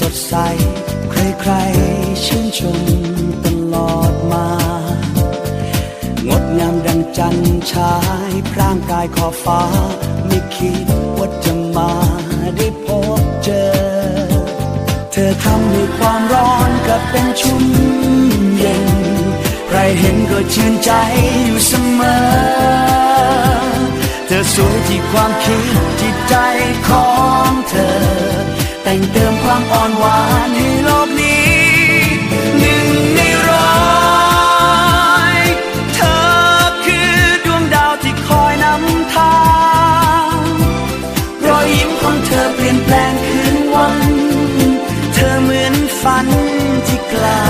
สดใส ใครๆชื่นชมตลอดมา งดงามดังจันทร์ฉายพร่างกายขอบฟ้า ไม่คิดว่าจะมาได้พบเจอ เธอทำให้ความร้อนกลับเป็นชุ่มเย็น ใครเห็นก็ชื่นใจอยู่เสมอ เธอสวยที่ความคิดจิตใจของเธอ แต่งเติมความอ่อนหวานให้โลกนี้หนึ่งในร้อยเธอคือดวงดาวที่คอยนำทางรอยยิ้มของเธอเปลี่ยนแปลงคืนวัน เธอเหมือนฝันที่กลา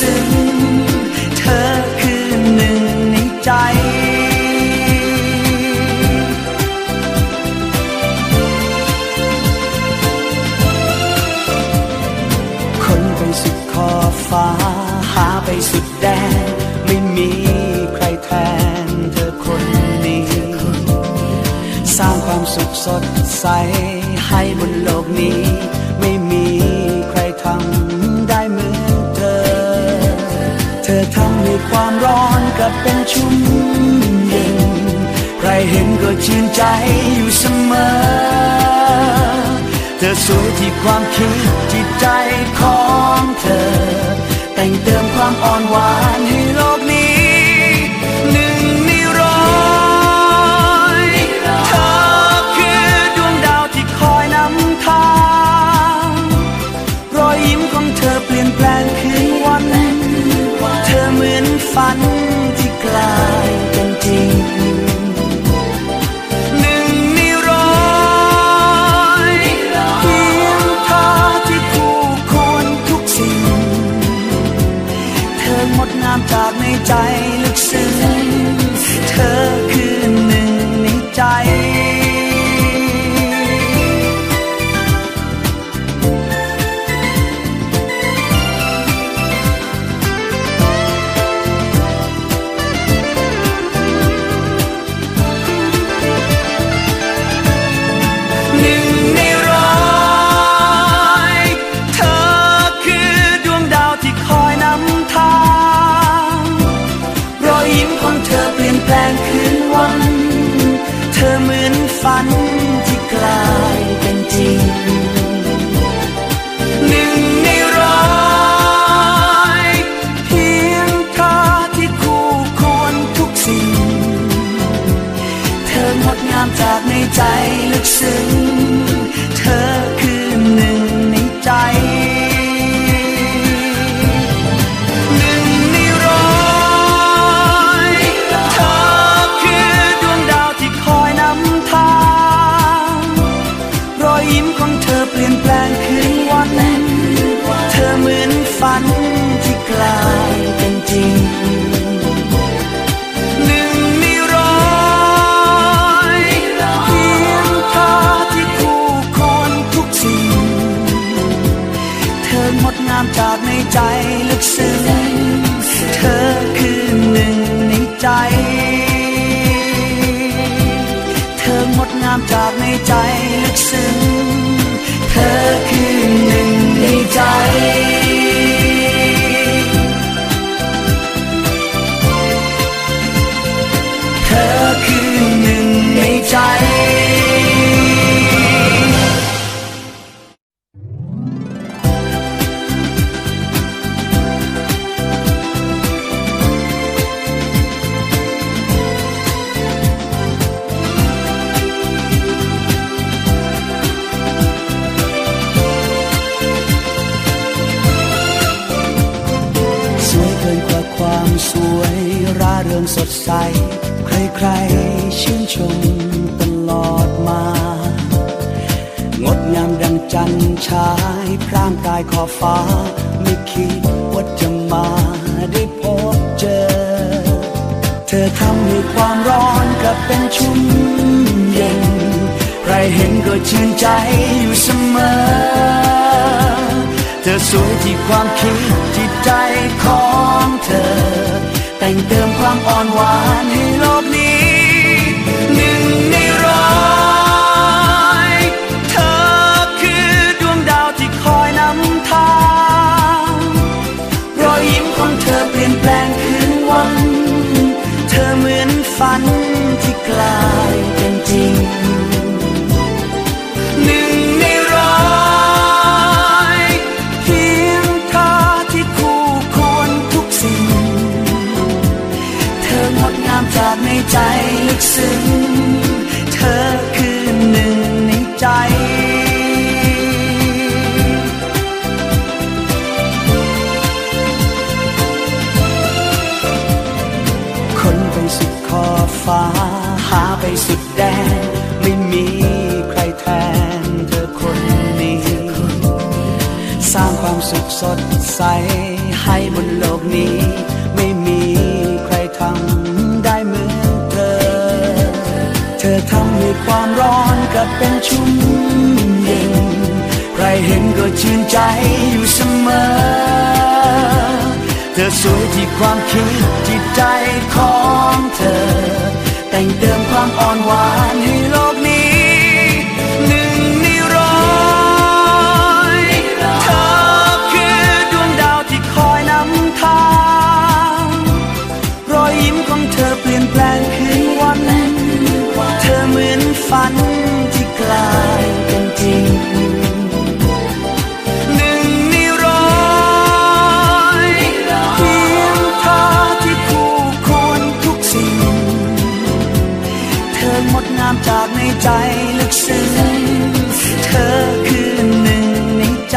ซึ้งเธอคือหนึ่งในใจคนไปสุดขอบฟ้าหาไปสุดแดน ไม่มีใครแทนเธอคนนี้ สร้างความสุขสดใสให้บนโลกนี้ไม่มี ความร้อนกลับเป็นชุ่มเย็น ใครเห็นก็ชื่นใจอยู่เสมอ เธอสวยที่ความคิดจิตใจของเธอ แต่งเติมความอ่อนหวาน งดงามจากในใจลึกซึ้ง เธอคือหนึ่งในใจหนึ่งในรอยเธอคือดวงดาวที่คอยนำทางรอยยิ้มของเธอเปลี่ยนแปลงคืนวัน เธอเหมือนฝันามจากในใจลึกซึ้งเธอคือหนึ่งในใจ เธองดงามจากในใจลึกซึ้งเธอ ความสวยร่าเริงสดใส ใครๆชื่นชมตลอดมา งดงามดังจันทร์ฉายพร่างกายขอบฟ้า ไม่คิดว่าจะมาได้พบเจอ เธอทำให้ความร้อนกลับเป็นชุ่มเย็น ใครเห็นก็ชื่นใจอยู่เสมอ เธอสวยที่ความคิดจิตใจของเธอ แต่งเติมความอ่อนหวานให้โลกนี้หนึ่งในร้อยเธอคือดวงดาวที่คอยนำทางรอยยิ้มของเธอเปลี่ยนแปลงคืนวัน เธอเหมือนฝันที่กลาย สุดแดนไม่มีใครแทนเธอคนนี้ สร้างความสุขสดใสให้บนโลกนี้ ไม่มีใครทำได้เหมือนเธอ เธอทำให้ความร้อนกลับเป็นชุ่มเย็น ใครเห็นก็ชื่นใจอยู่เสมอ เธอสวยที่ความคิดจิตใจของเธอ แต่งเติมความอ่อนหวานให้โลกนี้หนึ่งในร้อยเธอคือดวงดาวที่คอยนำทาง รอยยิ้มของเธอ งดงามจากในใจลึกซึ้งเธอคือหนึ่งในใจ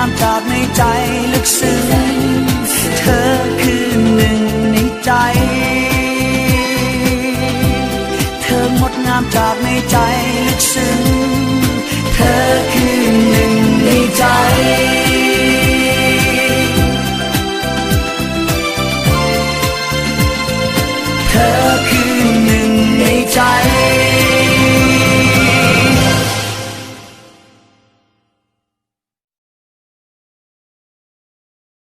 น้ำจากในใจลึกซึ้งเธอคือหนึ่งในใจ เธองดงามจากในใจลึกซึ้งเธอคือหนึ่งในใจ